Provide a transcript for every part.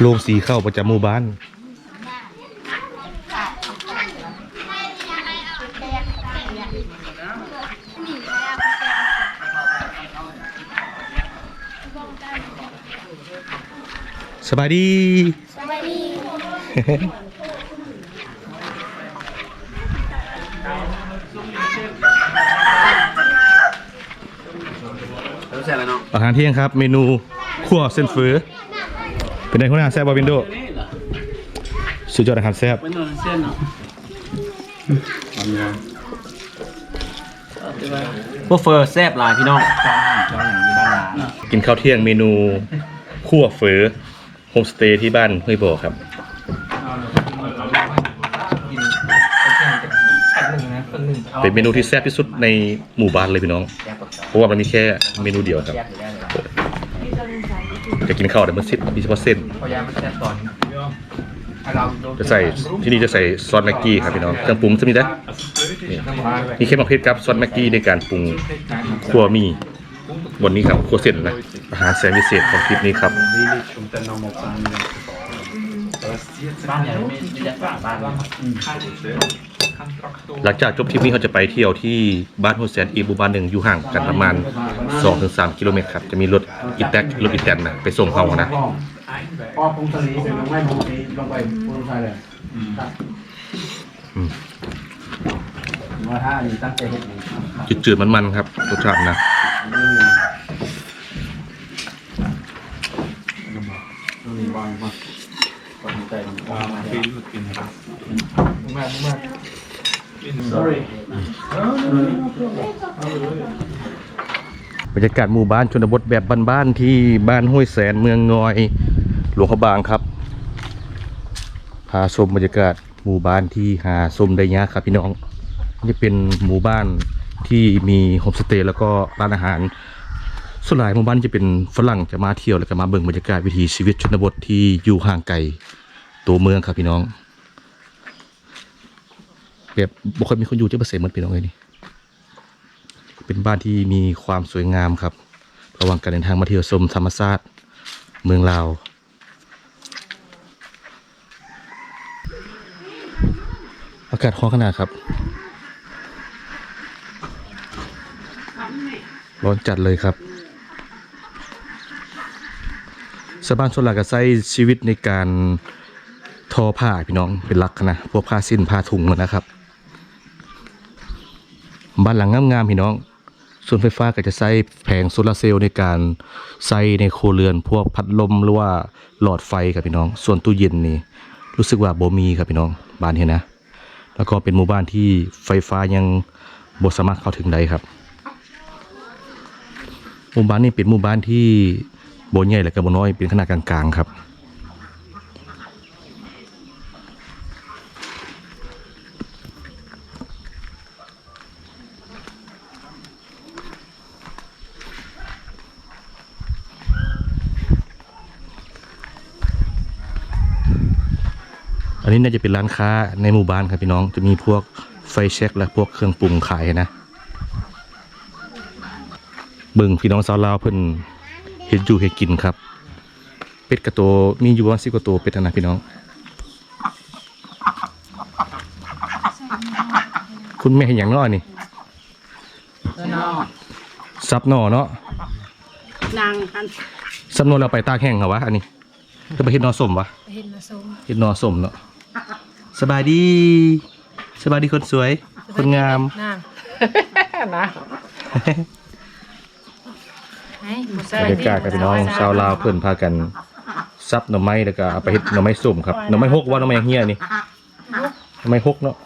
โรงสีเข้าประจำหมู่บ้าน สบายดีสวัสดีรู้ใช่แล้วเนาะอาหารเที่ยงครับ เมนูขั่วเส้นเฟ้อ เป็นไงคุณอาหารแซ่บบาวินโดนี่เหรอสุดยอดอาหารแซ่บเป็นนวลเส้นเนาะพวกเฟอร์แซบหลายพี่น้องกินข้าวเที่ยงเมนูขั่วเฟ้อโฮมสเตย์ที่บ้านห้วยโบอครับเป็นเมนูที่แซ่บที่สุดในหมู่บ้านเลยพี่น้อง เพราะว่ามันมีแค่เมนูเดียวครับ จะกินข้าวแต่มันซิดมีเฉพาะเส้นพยายามมันแซบตอนจะใส่ที่นี่จะใส่ซอสแม็กกี้ครับพี่น้องเครื่องปรุงจะมีได้นี่มีแค่มะเขือกับซอสแม็กกี้ในการปรุงขั่วหมีบนนี้ครับขั่วเส้นนะอาหารแสนพิเศษของคลิปนี้ครับบ้านใหญ่ไม่ไม่ได้ฝาบ้านว่า หลังจากจบทริปนี้เขาจะไปเที่ยวที่บ้านโฮแซนอีกหมู่บ้านหนึ่งอยู่ห่างกันประมาณ 2-3 กิโลเมตรครับ จะมีรถอีแท็กรถอีแตนนะไปส่งเขานะพอปรุงสลีเสร็จลงไม่ปรุงสลีลงไปปรุงไทยเลยครับอืมว่าถ้าอันนี้ตั้งใจเห็ดนี่จืดๆมันๆครับรสชาตินะต้องมีบางมาก ก่อนใจมันว่ามาปีนกินครับมากมาก sorry บรรยากาศหมู่บ้านชนบทแบบบ้านๆที่บ้านห้วยแสนเมืองงอย หลวงพระบางครับ พาชมบรรยากาศหมู่บ้านที่หาชมได้ยากครับพี่น้องนี่เป็นหมู่บ้านที่มีโฮมสเตย์แล้วก็ร้านอาหารส่วนหลายหมู่บ้านจะเป็นฝรั่งจะมาเที่ยวแล้วก็มาเบิ่งบรรยากาศวิถีชีวิตชนบทที่อยู่ห่างไกล ตัวเมืองครับพี่น้อง แบบบุคคลมีคนอยู่จะเปอร์เซ็นต์เมือนพี่น้องเลยนี่เป็นบ้านที่มีความสวยงามครับ ระหว่างการเดินทางมาเที่ยวชมธรรมชาติเมืองลาวอากาศร้อนขนาดครับ ร้อนจัดเลยครับชาวบ้านส่วนหลักก็ใช้ชีวิตในการ ทอผ้าพี่น้องเป็นหลักนะพวกผ้าสิ้นผ้าถุงนะครับ บ้านหลังงามๆพี่น้อง ส่วนไฟฟ้าก็จะใช้แผงโซลาร์เซลล์ในการใช้ในโครเรือนพวกพัดลมหรือว่าหลอดไฟครับพี่น้อง ส่วนตู้เย็นนี่รู้สึกว่าบ่มีครับพี่น้องบ้านนี้นะ แล้วก็เป็นหมู่บ้านที่ไฟฟ้ายังบ่สามารถเข้าถึงได้ครับหมู่บ้านนี้เป็นหมู่บ้านที่บ่ใหญ่และก็บ่น้อยเป็นขนาดกลางๆครับ อันนี้น่าจะเป็นร้านค้าในหมู่บ้านครับพี่น้อง จะมีพวกไฟเช็คและพวกเครื่องปรุงขายนะ เบิ่งพี่น้องสาวลาวเพิ่นเฮ็ดอยู่เฮ็ดกินครับ เป็ดกระโตมีอยู่ประมาณสิบกว่าตัวเป็ดนะพี่น้อง คุณแม่เห็นอย่างน้อยนี่ซับหน่อเนาะนางกันซับหน่อเราไปตากแห้งเหรอวะอันนี้ก็ไปเฮ็ดหนอสมวะเห็นมาสมเฮ็ดหนอสมเนาะ สบายดี สบายดีคนสวย คนงามนางนะให้บรรยากาศกับพี่น้องชาวลาวเพิ่นพากันซับหน่อไม้แล้วก็เอาไปเฮ็ดหน่อไม้ส้มครับหน่อไม้ฮกว่าหน่อไม้เฮียนี่หน่อไม้ฮกเนาะ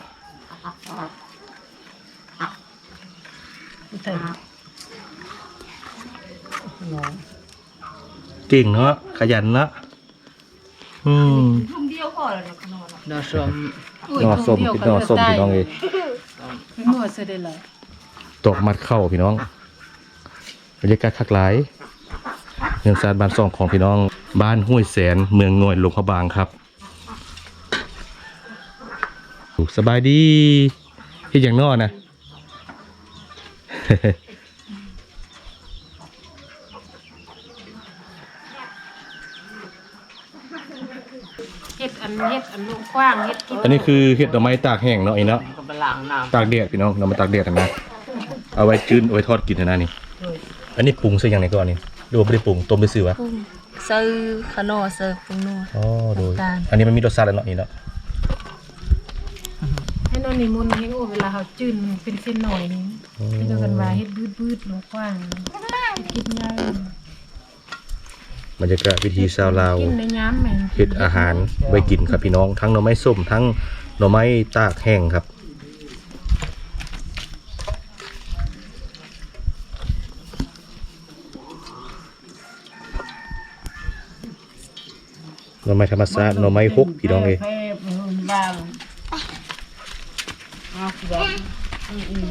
เก่งเนาะขยันเนาะอืมทุ่มเดียวพอแล้วเนาะข นมดาชมหน่อส้มเป็นหน่อส้มพี่น้องเอ้ยไม่หมดเสด็จเลยตอกมัดเข้าพี่น้องบรรยากาศคักหลายเมืองซานบ้านซองของพี่น้อง บ้านห้วยแสนเมืองงอยหลวงพระบางครับสบายดีเฮ็ดอย่างนอนะ อันเฮ็ดอันลูกกว้างเฮ็ดกินอันนี้คือเห็ดดอกไม้ตากแห้งเนาะไอ้เนาะก็ไปล้างน้ตากแดดพี่น้องเรามาตากแดดกันนะ เอาไว้จื้นเอาไว้ทอดกินนะนี่ อันนี้ปรุงซะอย่างไหนก่อนนี่ดูว่าไม่ได้ปรุงต้มไปซื้อวะปรุงเซอร์ขนอเซอร์ปรุงนัว อ๋อโดยน้ำตาล อันนี้มันมีรสชาติแล้วเนาะนี่เนาะให้นอนนิมนต์ให้โอ้เวลาเขาจื้นมันเป็นเส้นหน่อยนึงที่เรากันว่าเฮ็ดบืดๆลูกกว้างกินง่าย บรรยากาศวิธีชาวลาวกินในย้ำแม่งเฮ็ดอาหารไว้กินครับพี่น้อง ทั้งหน่อไม้ส้มทั้งหน่อไม้ตากแห้งครับหน่อไม้ธรรมชาติหน่อไม้ฮกพี่น้องเอ้ยบ้างเอาเดี๋ยวอืม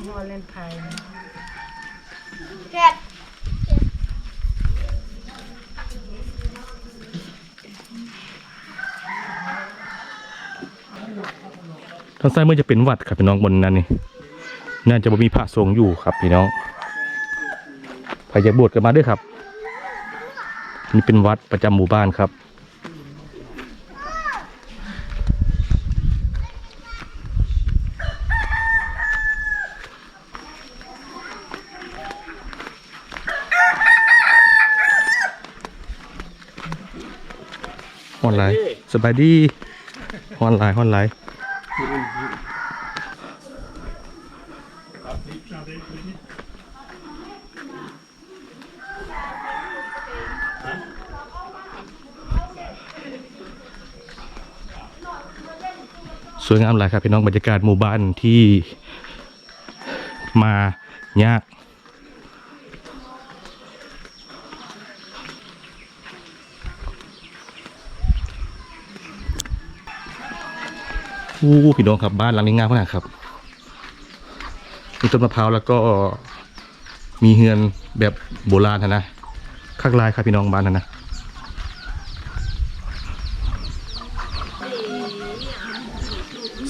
ๆหัวเล่นไพ่ ทางซ้ายมือจะเป็นวัดครับพี่น้องบนนั้นนี่น่าจะบ่มีพระสงฆ์อยู่ครับพี่น้องใครจะบวชกันมาด้วยครับนี่เป็นวัดประจำหมู่บ้านครับฮอนไลน์สบายดีฮอนไลน์ฮอนไลน์ วยงามหลายครับพี่น้องบรรยากาศหมู่บ้านที่มายากอู้พี่น้องครับบ้านหลังนี้งามมากครับมีต้นมะพร้าวแล้วก็มีเฮือนแบบโบราณนะนะคักลายครับพี่น้องบ้านนะนะ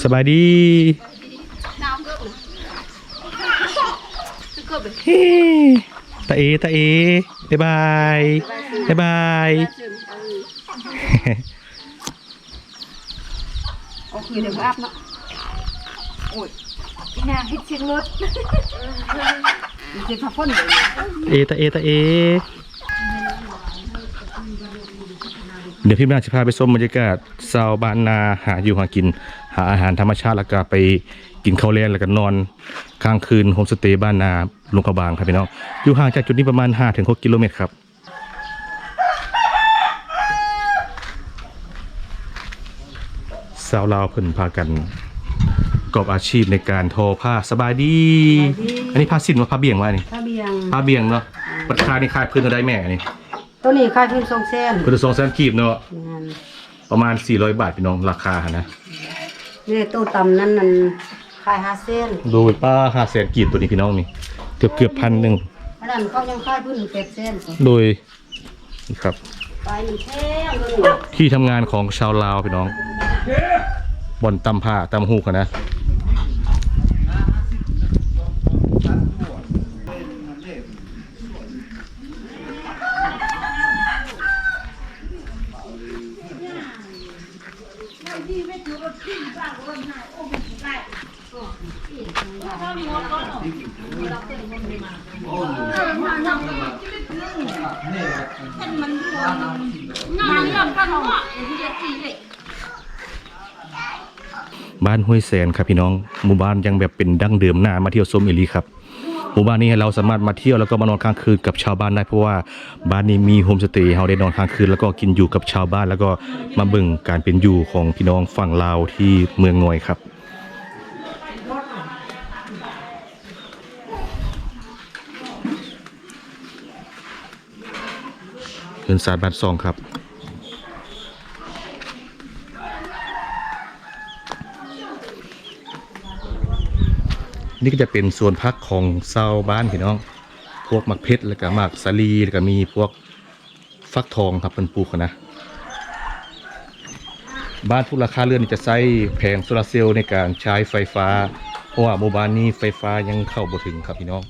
สบายดีเฮ้ตาเอตาเอบายบายบายบายโอเคเดี๋ยวอาบเนาะโอ้ยพี่นางเฮ็ดเสียงรถมันจะพักผ่อนเลยเอตาเอตาเอ เดี๋ยวพี่แม่จะพาไปชมบรรยากาศชาวบ้านนาหาอยู่หากิน หาอาหารธรรมชาติแล้วก็ไปกินข้าวแลงแล้วก็นอนค้างคืนโฮมสเตย์บ้านนาลุงกระบางครับพี่น้องอยู่ห่างจากจุดนี้ประมาณ5-6กิโลเมตรครับสาวลาวเพิ่นพากันประกอบอาชีพในการทอผ้าสบายดี อันนี้ผ้าสิ้นว่าผ้าเบี่ยงว่านี่ถ้าเบี่ยงผ้าเบี่ยงเนาะราคานี่ขายพิ่นเท่าได้แม่นี่ ตัวนี้ค่าขึ้นทรงเส้นเพิ่นสองแสนกีบเนาะงานประมาณ 400 บาทพี่น้องราคาหั่นนะนี่ตู้ตำนั้นนั่นขายห้าเส้นดูป้าห้าแสนกีบตัวนี้พี่น้องนี่เกือบเกือบพันหนึ่งอันนั้นเขายังขายพื้นเป็ดเส้นโดยนี่ครับ ไปมันแท่งเลยที่ทำงานของชาวลาวพี่น้องบ่อนตำผ้าตำหูกันนะ บ้านห้วยแสนครับพี่น้อง หมู่บ้านยังแบบเป็นดั้งเดิมหน้ามาเที่ยวชมอีหลีครับหมู่บ้านนี้เราสามารถมาเที่ยวแล้วก็มานอนค้างคืนกับชาวบ้านได้เพราะว่าบ้านนี้มีโฮมสเตย์เราได้นอนค้างคืนแล้วก็กินอยู่กับชาวบ้าน แล้วก็มาเบิ่งการเป็นอยู่ของพี่น้องฝั่งลาวที่เมืองงอยครับเงินสาดบาทซองครับ นี่ก็จะเป็นส่วนพักของชาวบ้านพี่น้อง พวกมักเพชรแล้วก็มักสาลีแล้วก็มีพวกฟักทองครับเป็นปลูกนะ บ้านทุกราคาเรือนจะใช้แผงโซลาร์เซลล์ในการใช้ไฟฟ้า เพราะว่าโมบ้านนี้ไฟฟ้ายังเข้าบ่ถึงครับพี่น้อง